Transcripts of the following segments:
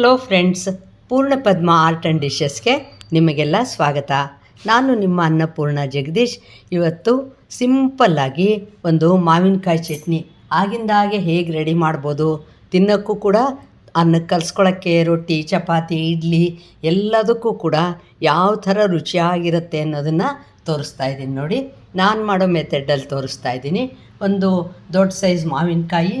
Hello friends ಪೂರ್ಣ ಪದ್ಮ art and ಡಿಶಸ್ಗೆ ನಿಮಗೆಲ್ಲ ಸ್ವಾಗತ. ನಾನು ನಿಮ್ಮ ಅನ್ನಪೂರ್ಣ ಜಗದೀಶ್. ಇವತ್ತು ಸಿಂಪಲ್ಲಾಗಿ ಒಂದು ಮಾವಿನಕಾಯಿ ಚಟ್ನಿ. ಆಗಿಂದಾಗೆ ಹೇಗೆ ರೆಡಿ ಮಾಡ್ಬೋದು, ತಿನ್ನೋಕ್ಕೂ ಕೂಡ ಅನ್ನಕ್ಕೆ ಕಲ್ಸ್ಕೊಳ್ಳೋಕ್ಕೆ ರೊಟ್ಟಿ, ಚಪಾತಿ, ಇಡ್ಲಿ ಎಲ್ಲದಕ್ಕೂ ಕೂಡ ಯಾವ ಥರ ರುಚಿಯಾಗಿರುತ್ತೆ ಅನ್ನೋದನ್ನು ತೋರಿಸ್ತಾ ಇದ್ದೀನಿ ನೋಡಿ. ನಾನು ಮಾಡೋ ಮೆಥಡಲ್ಲಿ ತೋರಿಸ್ತಾ ಇದ್ದೀನಿ. ಒಂದು ದೊಡ್ಡ ಸೈಜ್ ಮಾವಿನಕಾಯಿ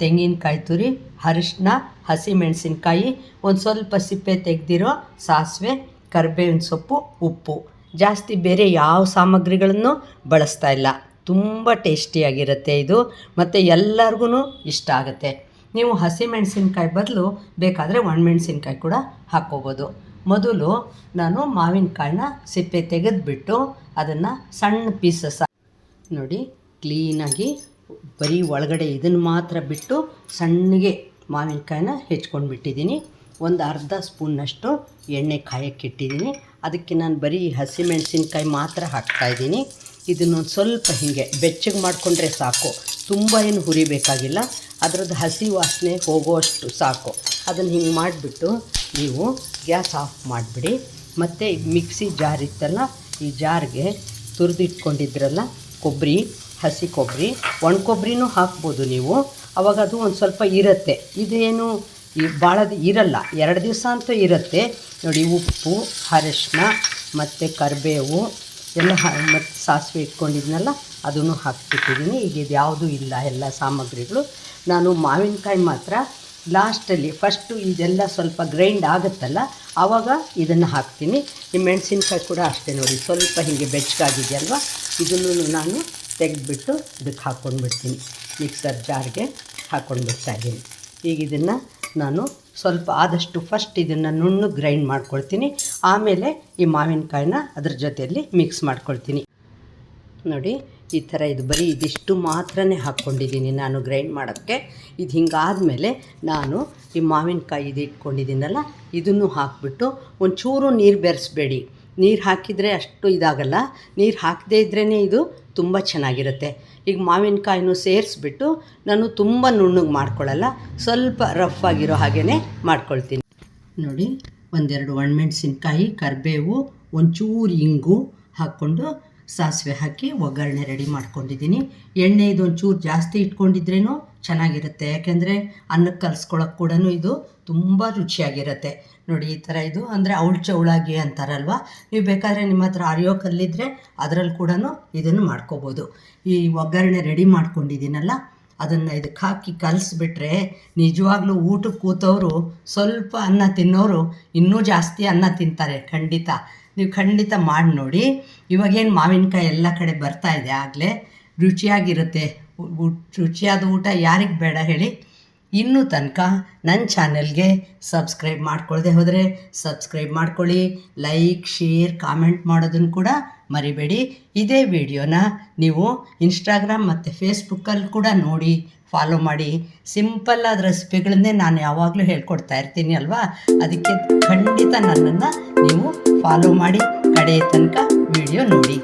ತೆಂಗಿನಕಾಯಿ ತುರಿ ಅರಿಶಿನ ಹಸಿಮೆಣಸಿನ್ಕಾಯಿ, ಒಂದು ಸ್ವಲ್ಪ ಸಿಪ್ಪೆ ತೆಗೆದಿರೋ ಸಾಸಿವೆ, ಕರಿಬೇವಿನ ಸೊಪ್ಪು, ಉಪ್ಪು. ಜಾಸ್ತಿ ಬೇರೆ ಯಾವ ಸಾಮಗ್ರಿಗಳನ್ನು ಬಳಸ್ತಾ ಇಲ್ಲ. ತುಂಬ ಟೇಸ್ಟಿಯಾಗಿರುತ್ತೆ ಇದು. ಮತ್ತು ಎಲ್ಲರಿಗೂ ಇಷ್ಟ ಆಗುತ್ತೆ. ನೀವು ಹಸಿಮೆಣಸಿನ್ಕಾಯಿ ಬದಲು ಬೇಕಾದರೆ ಒಣಮೆಣ್ಸಿನ್ಕಾಯಿ ಕೂಡ ಹಾಕ್ಕೋಬೋದು. ಮೊದಲು ನಾನು ಮಾವಿನಕಾಯಿನ ಸಿಪ್ಪೆ ತೆಗೆದುಬಿಟ್ಟು ಅದನ್ನು ಸಣ್ಣ ಪೀಸಸ್ ನೋಡಿ ಕ್ಲೀನಾಗಿ ಬರೀ ಒಳಗಡೆ ಇದನ್ನು ಮಾತ್ರ ಬಿಟ್ಟು ಸಣ್ಣಗೆ ಮಾವಿನಕಾಯಿನ ಹೆಚ್ಕೊಂಡು ಬಿಟ್ಟಿದ್ದೀನಿ ಒಂದು ಅರ್ಧ ಸ್ಪೂನ್ನಷ್ಟು ಎಣ್ಣೆ ಕಾಯಕ್ಕಿಟ್ಟಿದ್ದೀನಿ ಅದಕ್ಕೆ ನಾನು ಬರೀ ಹಸಿಮೆಣಸಿನ್ಕಾಯಿ ಮಾತ್ರ ಹಾಕ್ತಾಯಿದ್ದೀನಿ ಇದನ್ನೊಂದು ಸ್ವಲ್ಪ ಹೀಗೆ ಬೆಚ್ಚಗೆ ಮಾಡಿಕೊಂಡ್ರೆ ಸಾಕು. ತುಂಬ ಏನು ಹುರಿಬೇಕಾಗಿಲ್ಲ. ಅದರದ್ದು ಹಸಿ ವಾಸನೆ ಹೋಗೋಷ್ಟು ಸಾಕು. ಅದನ್ನು ಹಿಂಗೆ ಮಾಡಿಬಿಟ್ಟು ನೀವು ಗ್ಯಾಸ್ ಆಫ್ ಮಾಡಿಬಿಡಿ. ಮತ್ತು ಮಿಕ್ಸಿ ಜಾರ್ ಇತ್ತಲ್ಲ, ಈ ಜಾರ್ಗೆ ತುರಿದಿಟ್ಕೊಂಡಿದ್ರಲ್ಲ ಕೊಬ್ಬರಿ ಹಸಿ ಕೊಬ್ಬರಿ, ಒಣ ಕೊಬ್ಬರಿನೂ ಹಾಕ್ಬೋದು ನೀವು. ಅವಾಗ ಅದು ಒಂದು ಸ್ವಲ್ಪ ಇರುತ್ತೆ. ಇದೇನು ಈ ಭಾಳ ಇರಲ್ಲ, ಎರಡು ದಿವಸ ಅಂತೂ ಇರುತ್ತೆ. ನೋಡಿ, ಉಪ್ಪು ಅರಶಿನ ಮತ್ತು ಕರಿಬೇವು, ಎಲ್ಲ ಮತ್ತು ಸಾಸಿವೆ ಇಟ್ಕೊಂಡಿದ್ನಲ್ಲ, ಅದನ್ನು ಹಾಕ್ಬಿಟ್ಟಿದ್ದೀನಿ. ಈಗ ಇದು ಯಾವುದೂ ಇಲ್ಲ, ಎಲ್ಲ ಸಾಮಗ್ರಿಗಳು. ನಾನು ಮಾವಿನಕಾಯಿ ಮಾತ್ರ ಲಾಸ್ಟಲ್ಲಿ ಫಸ್ಟು ಇದೆಲ್ಲ ಸ್ವಲ್ಪ ಗ್ರೈಂಡ್ ಆಗುತ್ತಲ್ಲ ಆವಾಗ ಇದನ್ನು ಹಾಕ್ತೀನಿ. ಈ ಮೆಣಸಿನ್ಕಾಯಿ ಕೂಡ ಅಷ್ಟೇ ನೋಡಿ, ಸ್ವಲ್ಪ ಹೀಗೆ ಬೆಚ್ಚಗಾಗಿದೆಯಲ್ವ? ಇದನ್ನು ನಾನು ತೆಗೆದ್ಬಿಟ್ಟು ಇದಕ್ಕೆ ಹಾಕ್ಕೊಂಡ್ಬಿಡ್ತೀನಿ. ಮಿಕ್ಸರ್ ಜಾರ್ಗೆ ಹಾಕ್ಕೊಂಡ್ಬಿಡ್ತಾ ಇದ್ದೀನಿ. ಈಗ ಇದನ್ನು ನಾನು ಸ್ವಲ್ಪ ಆದಷ್ಟು ಫಸ್ಟ್ ಇದನ್ನು ನುಣ್ಣು ಗ್ರೈಂಡ್ ಮಾಡ್ಕೊಳ್ತೀನಿ. ಆಮೇಲೆ ಈ ಮಾವಿನಕಾಯಿನ ಅದ್ರ ಜೊತೆಯಲ್ಲಿ ಮಿಕ್ಸ್ ಮಾಡ್ಕೊಳ್ತೀನಿ. ನೋಡಿ, ಈ ಥರ ಇದು ಬರೀ ಇದಿಷ್ಟು ಮಾತ್ರ ಹಾಕ್ಕೊಂಡಿದ್ದೀನಿ ನಾನು ಗ್ರೈಂಡ್ ಮಾಡೋಕ್ಕೆ. ಇದು ಹಿಂಗಾದಮೇಲೆ ನಾನು ಈ ಮಾವಿನಕಾಯಿ ಇದು ಇಟ್ಕೊಂಡಿದ್ದೀನಲ್ಲ, ಇದನ್ನು ಹಾಕಿಬಿಟ್ಟು ಒಂಚೂರು ನೀರು ಬೆರೆಸ್ಬೇಡಿ. ನೀರು ಹಾಕಿದರೆ ಅಷ್ಟು ಇದಾಗಲ್ಲ. ನೀರು ಹಾಕದೇ ಇದ್ರೇ ಇದು ತುಂಬ ಚೆನ್ನಾಗಿರುತ್ತೆ. ಈಗ ಮಾವಿನಕಾಯಿನೂ ಸೇರಿಸ್ಬಿಟ್ಟು ನಾನು ತುಂಬ ನುಣ್ಣಗೆ ಮಾಡ್ಕೊಳ್ಳಲ್ಲ ಸ್ವಲ್ಪ ರಫ್ ಆಗಿರೋ ಹಾಗೇ ಮಾಡ್ಕೊಳ್ತೀನಿ. ನೋಡಿ, ಒಂದೆರಡು ಒಣಮೆಣ್ಸಿನ್ಕಾಯಿ, ಕರಿಬೇವು, ಒಂಚೂರು ಇಂಗು ಹಾಕ್ಕೊಂಡು ಸಾಸಿವೆ ಹಾಕಿ ಒಗ್ಗರಣೆ ರೆಡಿ ಮಾಡ್ಕೊಂಡಿದ್ದೀನಿ. ಎಣ್ಣೆ ಇದು ಒಂಚೂರು ಜಾಸ್ತಿ ಇಟ್ಕೊಂಡಿದ್ರೇ ಚೆನ್ನಾಗಿರುತ್ತೆ. ಯಾಕೆಂದರೆ ಅನ್ನಕ್ಕೆ ಕಲಿಸ್ಕೊಳಕ್ಕೆ ಕೂಡ ಇದು ತುಂಬ ರುಚಿಯಾಗಿರುತ್ತೆ. ನೋಡಿ, ಈ ಥರ ಇದು. ಅಂದರೆ ಅವಳು ಚೌಳಾಗಿ ಅಂತಾರಲ್ವ? ನೀವು ಬೇಕಾದರೆ ನಿಮ್ಮ ಹತ್ರ ಆರಿಯೋ ಕಲ್ಲಿದ್ದರೆ ಅದರಲ್ಲಿ ಕೂಡ ಇದನ್ನು ಮಾಡ್ಕೋಬೋದು. ಈ ಒಗ್ಗರಣೆ ರೆಡಿ ಮಾಡ್ಕೊಂಡಿದ್ದೀನಲ್ಲ, ಅದನ್ನು ಇದಕ್ಕೆ ಹಾಕಿ ಕಲಿಸ್ಬಿಟ್ರೆ ನಿಜವಾಗ್ಲೂ ಊಟಕ್ಕೆ ಕೂತವರು ಸ್ವಲ್ಪ ಅನ್ನ ತಿನ್ನೋರು ಇನ್ನೂ ಜಾಸ್ತಿ ಅನ್ನ ತಿಂತಾರೆ, ಖಂಡಿತ. ನೀವು ಖಂಡಿತ ಮಾಡಿ ನೋಡಿ. ಇವಾಗೇನು ಮಾವಿನಕಾಯಿ ಎಲ್ಲ ಕಡೆ ಬರ್ತಾ ಇದೆ ಆಗಲೇ. ರುಚಿಯಾಗಿರುತ್ತೆ. ರುಚಿಯಾದ ಊಟ ಯಾರಿಗೆ ಬೇಡ ಹೇಳಿ. ಇನ್ನೂ ತನಕ ನನ್ನ ಚಾನೆಲ್ಗೆ ಸಬ್ಸ್ಕ್ರೈಬ್ ಮಾಡ್ಕೊಳ್ಳದೆ ಹೋದರೆ ಸಬ್ಸ್ಕ್ರೈಬ್ ಮಾಡ್ಕೊಳ್ಳಿ, ಲೈಕ್, ಶೇರ್, ಕಾಮೆಂಟ್ ಮಾಡೋದನ್ನು ಕೂಡ ಮರಿಬೇಡಿ. ಇದೇ ವಿಡಿಯೋನ ನೀವು ಇನ್ಸ್ಟಾಗ್ರಾಮ್ ಮತ್ತು ಫೇಸ್ಬುಕ್ಕಲ್ಲಿ ಕೂಡ ನೋಡಿ, ಫಾಲೋ ಮಾಡಿ. ಸಿಂಪಲ್ ಆದ ರೆಸಿಪಿಗಳನ್ನೇ ನಾನು ಯಾವಾಗಲೂ ಹೇಳ್ಕೊಡ್ತಾ ಇರ್ತೀನಿ ಅಲ್ವಾ? ಅದಕ್ಕೆ ಖಂಡಿತ ನನ್ನನ್ನು ನೀವು ಫಾಲೋ ಮಾಡಿ, ಕಡೆಯ ತನಕ ವಿಡಿಯೋ ನೋಡಿ.